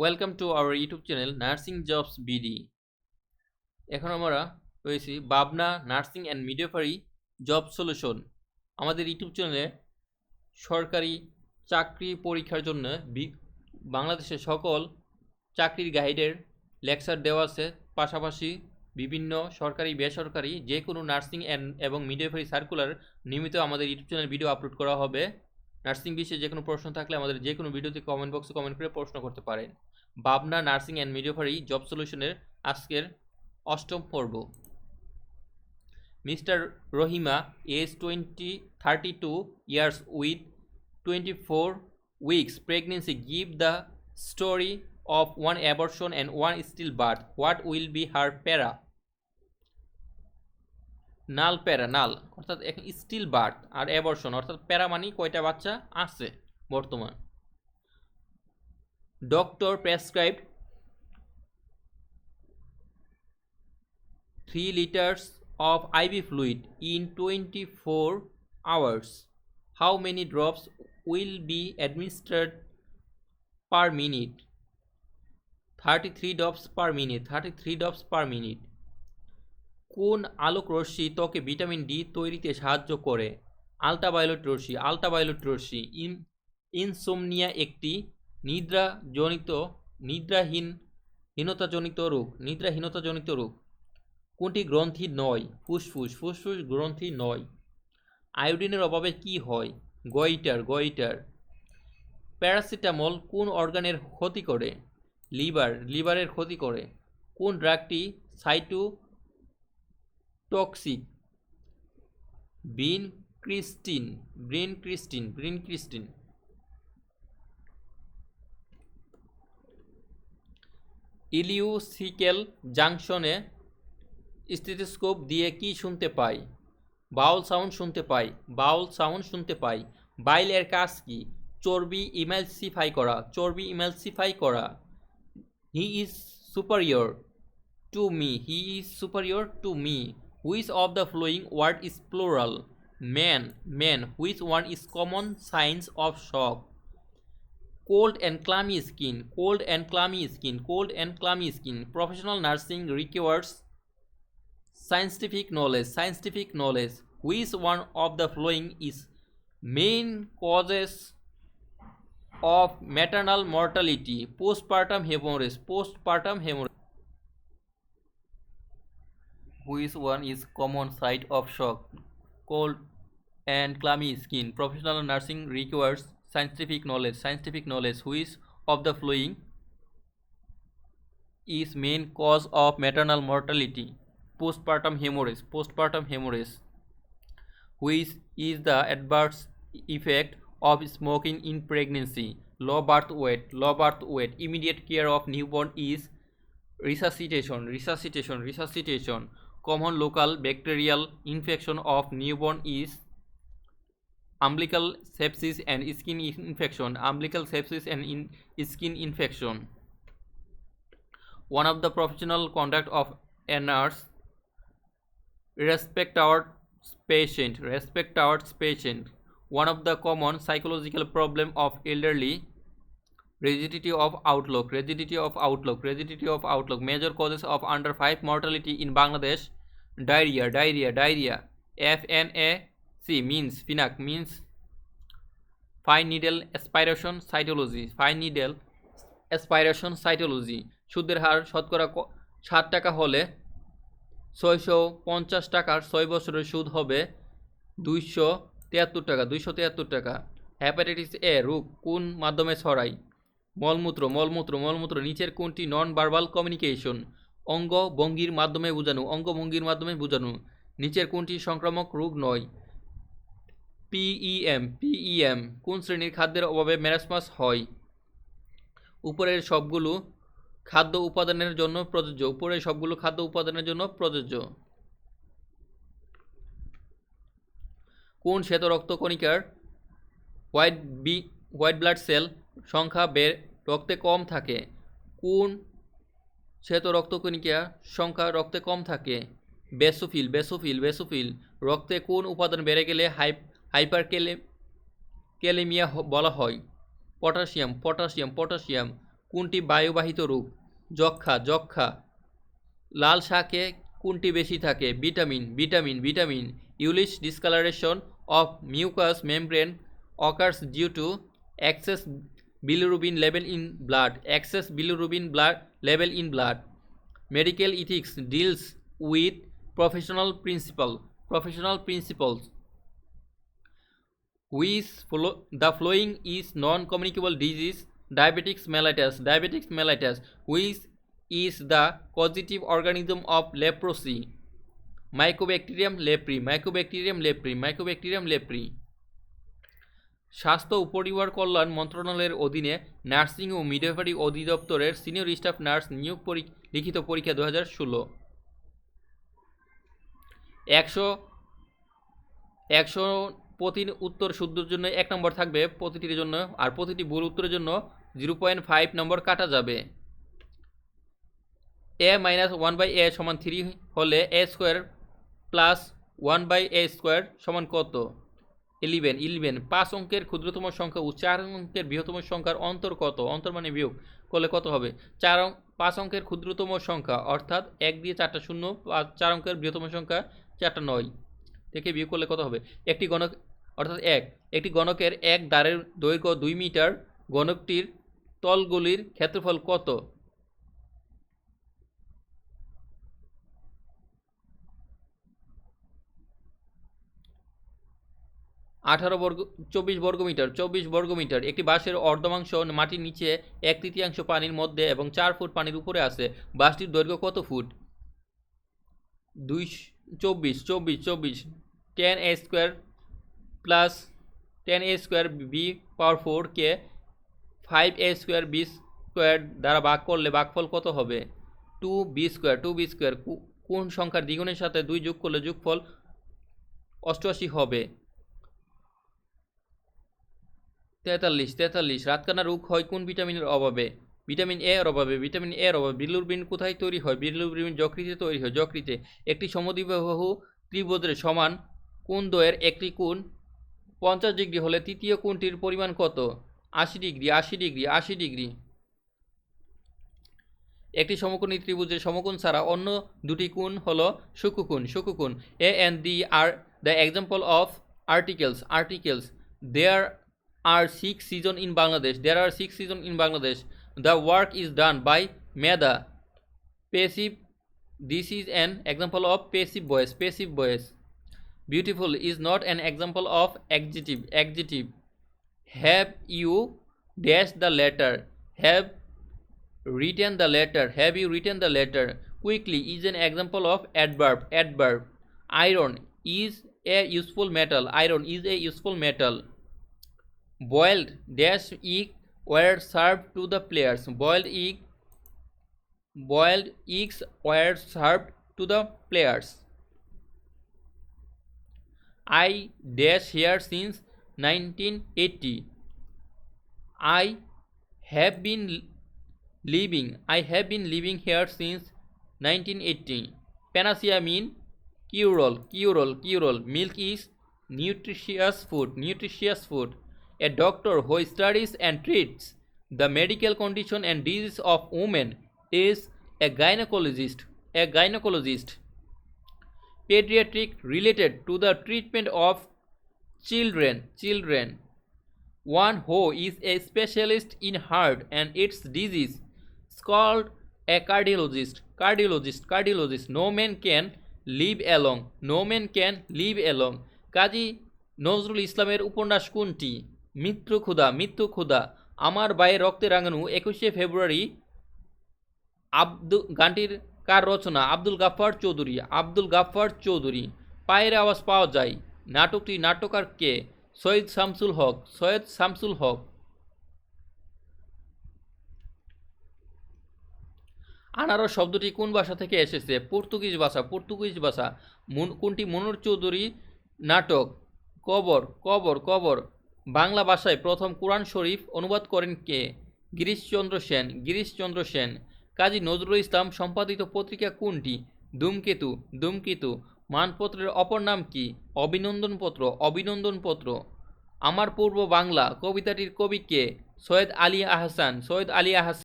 Welcome to our YouTube channel nursing jobs BD এখন আমরা রয়েছি Babna nursing and midwifery job solution আমাদের YouTube চ্যানেলে সরকারি চাকরি পরীক্ষার জন্য বাংলাদেশের সকল চাকরির গাইডের লেকচার দেওয়া আছে পাশাপাশি বিভিন্ন সরকারি বেসরকারি যে কোনো নার্সিং অ্যান্ড এবং মিডিয়াফারি সার্কুলার নিয়মিত আমাদের ইউটিউব চ্যানেল ভিডিও আপলোড করা হবে নার্সিং বিষয়ে যে কোনো প্রশ্ন থাকলে আমাদের যে কোনো ভিডিওতে কমেন্ট বক্সে কমেন্ট করে প্রশ্ন করতে পারেন Babna nursing and midwifery job সলিউশনের আজকের অষ্টম পর্ব mister Rahima age twenty thirty two years with twenty four weeks pregnancy give the story of one abortion and one stillbirth what will be her para null para নাল অর্থাৎ still birth আর abortion অর্থাৎ প্যারা মানে কয়টা বাচ্চা আছে বর্তমান doctor prescribe three litres of IV fluid in twenty four hours how many drops will be administered per minute thirty three drops per minute thirty three drops per minute কোন আলোক রশ্মি ত্বকে ভিটামিন ডি তৈরিতে সাহায্য করে ultraviolet রশ্মি ultraviolet রশ্মি in insomnia একটি নিদ্রাজনিত নিদ্রাহীন হীনতাজনিত রোগ নিদ্রাহীনতাজনিত রোগ কোনটি গ্রন্থি নয় ফুসফুস ফুসফুস গ্রন্থি নয় আয়োডিনের অভাবে কি হয় গয়টার গয়টার প্যারাসিটামল কোন অর্গানের ক্ষতি করে লিভার লিভারের ক্ষতি করে কোন ড্রাগটি cytotoxic vincristine vincristine vincristine ileocecal জাংশনে stethoscope দিয়ে কি শুনতে পাই বাউল সাউন্ড শুনতে পাই বাউল সাউন্ড শুনতে পাই বাইলের কাজ কি চর্বি ইমেলসিফাই করা চর্বি ইমেলসিফাই করা he is superior to me he is superior to me which of the following word is plural man man which one is common signs of shock Cold and clammy skin, cold and clammy skin, cold and clammy skin. Professional nursing requires scientific knowledge, scientific knowledge. Which one of the following is main causes of maternal mortality? Postpartum hemorrhage, postpartum hemorrhage. Which one is common site of shock? Cold and clammy skin. Professional nursing requires scientific knowledge scientific knowledge which of the following is main cause of maternal mortality postpartum hemorrhage postpartum hemorrhage which is the adverse effect of smoking in pregnancy low birth weight low birth weight immediate care of newborn is resuscitation resuscitation resuscitation common local bacterial infection of newborn is umbilical sepsis and skin infection umbilical sepsis and in skin infection one of the professional conduct of a nurse respect our patient respect our patient one of the common psychological problem of elderly rigidity of outlook rigidity of outlook rigidity of outlook major causes of under 5 mortality in bangladesh diarrhea diarrhea diarrhea fna C means FNAC means fine needle aspiration cytology fine needle aspiration cytology সুদের হার শতকরা ষাট টাকা হলে ছয়শো পঞ্চাশ টাকার ছয় বছরের সুদ হবে দুইশো তিয়াত্তর টাকা দুইশো তিয়াত্তর টাকা হ্যাপাটাইটিস এ রোগ কোন মাধ্যমে ছড়ায় মলমূত্র মলমূত্র মলমূত্র নিচের কোনটি নন ভার্বাল কমিউনিকেশন অঙ্গ ভঙ্গির মাধ্যমে বোঝানো অঙ্গ ভঙ্গির মাধ্যমে বোঝানো নিচের কোনটি সংক্রামক রোগ নয় পিইএম পিইএম e e কোন শ্রেণীর খাদ্যের অভাবে মেরাসমাস হয় উপরের সবগুলো খাদ্য উপাদানের জন্য প্রযোজ্য উপরের সবগুলো খাদ্য উপাদানের জন্য প্রযোজ্য কোন শ্বেত রক্তকণিকার white B white blood cell সংখ্যা বের রক্তে কম থাকে কোন শ্বেত রক্তকণিকার সংখ্যা রক্তে কম থাকে বেসোফিল বেসোফিল বেসোফিল রক্তে কোন উপাদান বেড়ে গেলে হাইপ হাইপার কেলে কেলেমিয়া বলা হয় পটাশিয়াম পটাশিয়াম পটাশিয়াম কোনটি বায়ুবাহিত রূপ যক্ষা যক্ষা লাল শাকে কোনটি বেশি থাকে vitamin vitamin vitamin yellowish discolouration of mucous membrane occurs due to excess bilirubin level in blood excess bilirubin blood level in blood medical ethics deals with professional principle professional principles which follow the following is non communicable disease diabetics mellitus diabetics mellitus which is the positive organism of leprosy mycobacterium leprae mycobacterium leprae mycobacterium leprae স্বাস্থ্য উপরিবার পরিবার কল্যাণ মন্ত্রণালয়ের অধীনে nursing ও মিডেভারি অধিদপ্তরের senior staff nurse নিয়োগ লিখিত পরীক্ষা দু হাজার ষোলো একশো একশো প্রতি উত্তর শুদ্ধর জন্য এক নম্বর থাকবে প্রতিটির জন্য আর প্রতিটি ভুল উত্তরের জন্য জিরো পয়েন্ট ফাইভ নম্বর কাটা যাবে a minus one by a সমান থ্রি হলে a square plus one by a square সমান কত ইলেভেন ইলেভেন পাঁচ অঙ্কের ক্ষুদ্রতম সংখ্যা ও চার অঙ্কের বৃহত্তম সংখ্যার অন্তর কত অন্তর মানে বিয়োগ করলে কত হবে চার অঙ্ক পাঁচ অঙ্কের ক্ষুদ্রতম সংখ্যা অর্থাৎ এক দিয়ে চারটা শূন্য চার অঙ্কের বৃহত্তম সংখ্যা চারটা নয় থেকে বিয়োগ করলে কত হবে একটি গণক অর্থাৎ এক একটি গণকের এক দ্বারের দৈর্ঘ্য দুই মিটার গণকটির তলগুলির ক্ষেত্রফল কত আঠারো বর্গ চব্বিশ বর্গমিটার চব্বিশ বর্গমিটার একটি বাঁশের অর্ধমাংশ মাটির নিচে এক তৃতীয়াংশ পানির মধ্যে এবং চার ফুট পানির উপরে আছে বাঁশটির দৈর্ঘ্য কত ফুট দুই চব্বিশ চব্বিশ চব্বিশ ten a square plus ten a square b power ফোরকে five a square b square দ্বারা ভাগ করলে ভাগফল কত হবে two b square two b square কোন সংখ্যার দ্বিগুণের সাথে দুই যোগ করলে যোগফল অষ্টআশি হবে তেতাল্লিশ তেতাল্লিশ রাতকানা রোগ হয় কোন ভিটামিনের অভাবে ভিটামিন এর অভাবে ভিটামিন এর অভাবে বিলুরবিন কোথায় তৈরি হয় বিলুরবিন যকৃতে তৈরি হয় যকৃতে একটি সমদ্বিবাহু ত্রিভুজের সমান কোন দয়ের একটি কোণ পঞ্চাশ ডিগ্রি হলে তৃতীয় কোণটির পরিমাণ কত আশি ডিগ্রি আশি ডিগ্রি আশি ডিগ্রি একটি সমকোণী ত্রিভুজের সমকোণ ছাড়া অন্য দুটি কোণ হল সুকুকুণ সুকুকুণ a and the are the example of articles articles there are six season in Bangladesh there are six season in Bangladesh the work is done by মেদা passive this is an example of passive voice passive voice beautiful is not an example of adjective adjective have you dash the letter have written the letter have you written the letter quickly is an example of adverb adverb iron is a useful metal iron is a useful metal boiled dash egg were served to the players boiled egg boiled eggs were served to the players I dash here since 1980. I have been living here since 1980. Panacea mean cure all. Milk is nutritious food. A doctor who studies and treats the medical condition and disease of women is a gynecologist. pediatric related to the treatment of children children one who is a specialist in heart and its disease is called a cardiologist cardiologist cardiologist no man can live alone no man can live alone Kazi Nazrul ইসলামের উপন্যাস কোনটি মৃত্যু ক্ষুধা মৃত্যু ক্ষুধা আমার বায়ে রক্তে রাঙানো একুশে ফেব্রুয়ারি আব্দু গানটির কার রচনা আব্দুল গাফার চৌধুরী আব্দুল গাফার চৌধুরী পায়ের আওয়াজ পাওয়া যায় নাটকটি নাটকার কে সৈয়দ শামসুল হক সৈয়দ শামসুল হক আনারস শব্দটি কোন ভাষা থেকে এসেছে পর্তুগিজ ভাষা পর্তুগিজ ভাষা কোনটি মনোর চৌধুরী নাটক কবর কবর কবর বাংলা ভাষায় প্রথম কোরআন শরীফ অনুবাদ করেন কে গিরিশচন্দ্র সেন গিরিশচন্দ্র সেন কাজী নজরুল ইসলাম সম্পাদিত পত্রিকা কোনটি ধূমকেতু ধূমকেতু মানপত্রের অপর নাম কি অভিনন্দনপত্র অভিনন্দনপত্র আমার পূর্ব বাংলা কবিতাটির কবি কে সৈয়দ আলী আহসান সৈয়দ আলী আহসান